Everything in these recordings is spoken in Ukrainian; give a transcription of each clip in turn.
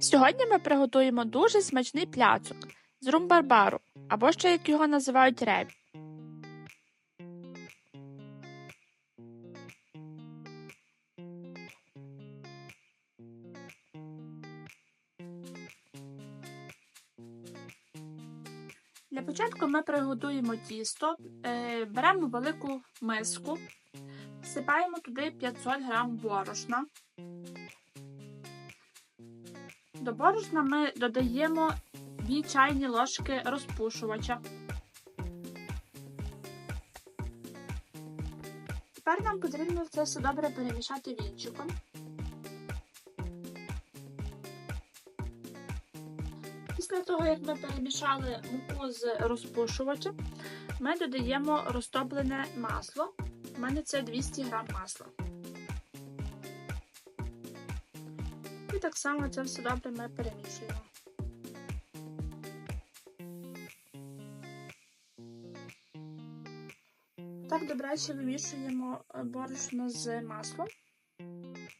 Сьогодні ми приготуємо дуже смачний пляцок з румбарбару, або ще як його називають ребі. Для початку ми приготуємо тісто, Е, беремо велику миску, всипаємо туди 500 г борошна. До борошна ми додаємо 2 чайні ложки розпушувача. Тепер нам потрібно це все добре перемішати вінчиком. Після того, як ми перемішали муку з розпушувачем, ми додаємо розтоплене масло. У мене це 200 г масла. І так само це все добре ми перемішуємо. Так добряче вимішуємо борошно з маслом.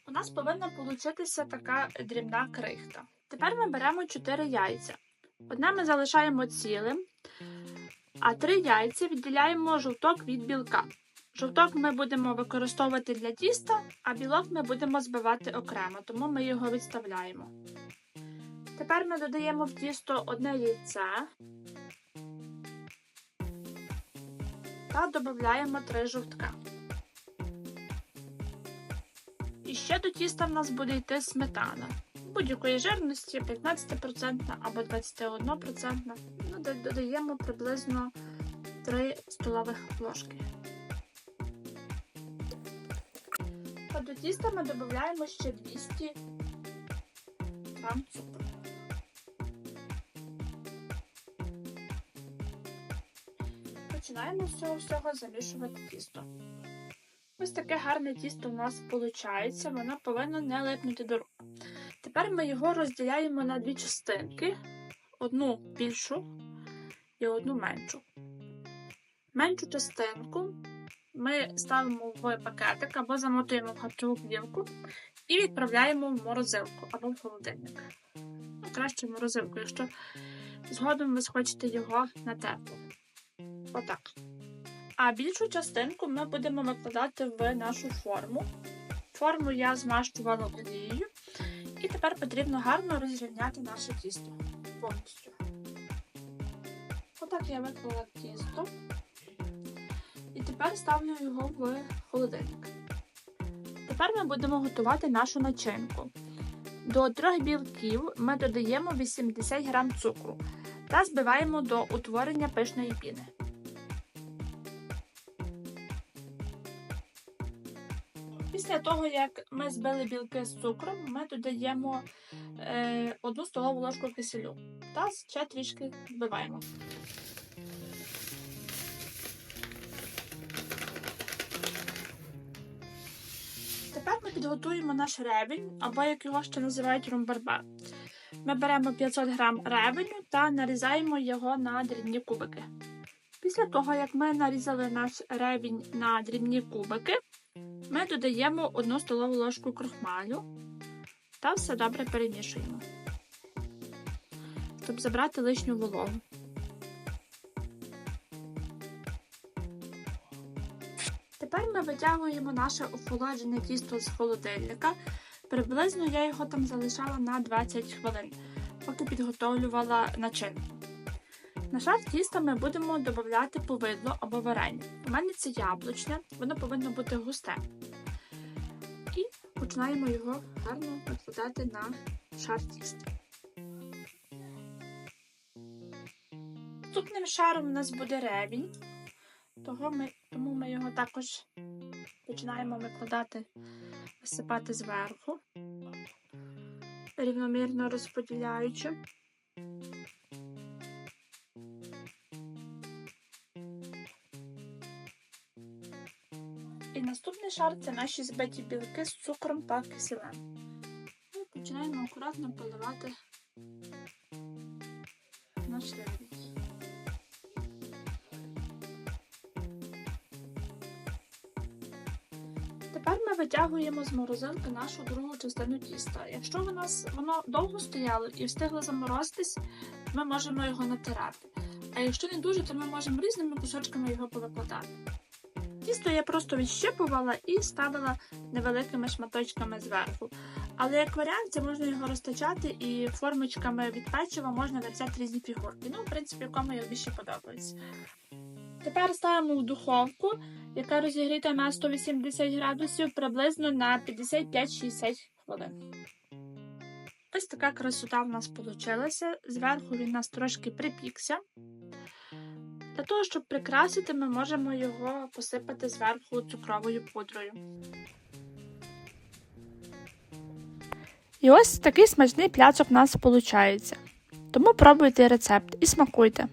У нас повинна получитися така дрібна крихта. Тепер ми беремо 4 яйця. Одне ми залишаємо цілим, а 3 яйця відділяємо жовток від білка. Жовток ми будемо використовувати для тіста, а білок ми будемо збивати окремо, тому ми його відставляємо. Тепер ми додаємо в тісто одне яйце та додаємо 3 жовтка. І ще до тіста в нас буде йти сметана. Будь-якої жирності 15% або 21%. Ну, додаємо приблизно 3 столових ложки. А до тіста ми додаємо ще 200 грам цукру. Починаємо з цього всього замішувати тісто. Ось таке гарне тісто у нас виходить, воно повинно не липнути до рук. Тепер ми його розділяємо на дві частинки: одну більшу і одну меншу. Меншу частинку ми ставимо в пакетик або замотуємо в харчову плівку і відправляємо в морозилку або в холодильник. Ну, краще в морозилку, якщо згодом ви схочете його на тепло. Отак. А більшу частинку ми будемо викладати в нашу форму. Форму я змащувала олією. І тепер потрібно гарно розрівняти наше тісто повністю. Отак я виклала тісто. Тепер ставлю його в холодильник. Тепер ми будемо готувати нашу начинку. До трьох білків ми додаємо 80 г цукру та збиваємо до утворення пишної піни. Після того, як ми збили білки з цукром, ми додаємо е, одну столову ложку киселю та ще трішки збиваємо. Тепер ми підготуємо наш ребінь, або як його ще називають румбарбар. Ми беремо 500 г ребеню та нарізаємо його на дрібні кубики. Після того, як ми нарізали наш ребінь на дрібні кубики, ми додаємо 1 столову ложку крохмалю та все добре перемішуємо, щоб забрати лишню вологу. Тепер ми витягуємо наше охолоджене тісто з холодильника. Приблизно я його там залишала на 20 хвилин, поки підготовлювала начинку. На шар тіста ми будемо додати повидло або варення. У мене це яблучне, воно повинно бути густе. І починаємо його гарно викладати на шар тіста. Наступним шаром у нас буде ревінь, того ми, тому ми його також починаємо викладати, висипати зверху, рівномірно розподіляючи. І наступний шар це наші збиті білки з цукром та киселем. Починаємо акуратно поливати наш ревінь. Витягуємо з морозилки нашу другу частину тіста. Якщо у нас воно довго стояло і встигло заморозитись, ми можемо його натирати. А якщо не дуже, то ми можемо різними кусочками його повикладати. Тісто я просто відщипувала і ставила невеликими шматочками зверху. Але як варіант, це можна його розтачати і формочками від печива можна вирізати різні фігурки. Ну, в принципі, якому я більше подобається. Тепер ставимо в духовку, яка розігріта на 180 градусів приблизно на 55-60 хвилин. Ось така красота в нас вийшла. Зверху він у нас трошки припікся. Для того, щоб прикрасити, ми можемо його посипати зверху цукровою пудрою. І ось такий смачний пляцок у нас виходить. Тому пробуйте рецепт і смакуйте.